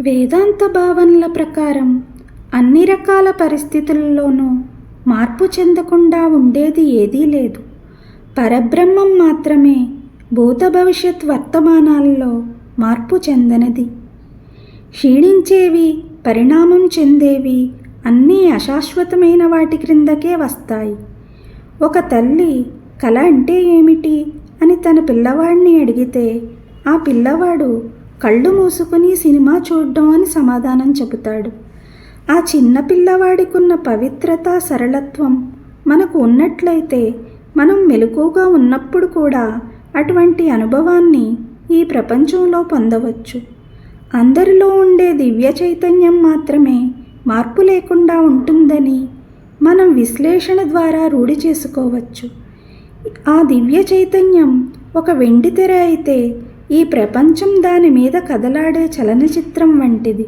వేదాంత భావనల ప్రకారం అన్ని రకాల పరిస్థితుల్లోనూ మార్పు చెందకుండా ఉండేది ఏదీ లేదు. పరబ్రహ్మం మాత్రమే భూత భవిష్యత్ వర్తమానాల్లో మార్పు చెందనిది. క్షీణించేవి పరిణామం చెందేవి అన్నీ అశాశ్వతమైన వాటి క్రిందకే వస్తాయి. ఒక తల్లి కళ అంటే ఏమిటి అని తన పిల్లవాడిని అడిగితే ఆ పిల్లవాడు కళ్ళు మూసుకుని సినిమా చూడడం అని సమాధానం చెబుతాడు. ఆ చిన్న పిల్లవాడికున్న పవిత్రత సరళత్వం మనకు ఉన్నట్లయితే మనం మెలకుగా ఉన్నప్పుడు కూడా అటువంటి అనుభవాన్ని ఈ ప్రపంచంలో పొందవచ్చు. అందరిలో ఉండే దివ్య చైతన్యం మాత్రమే మార్పు లేకుండా ఉంటుందని మనం విశ్లేషణ ద్వారా రూఢి చేసుకోవచ్చు. ఆ దివ్య చైతన్యం ఒక వెండితెర అయితే ఈ ప్రపంచం దాని మీద కదలాడే చలనచిత్రం వంటిది.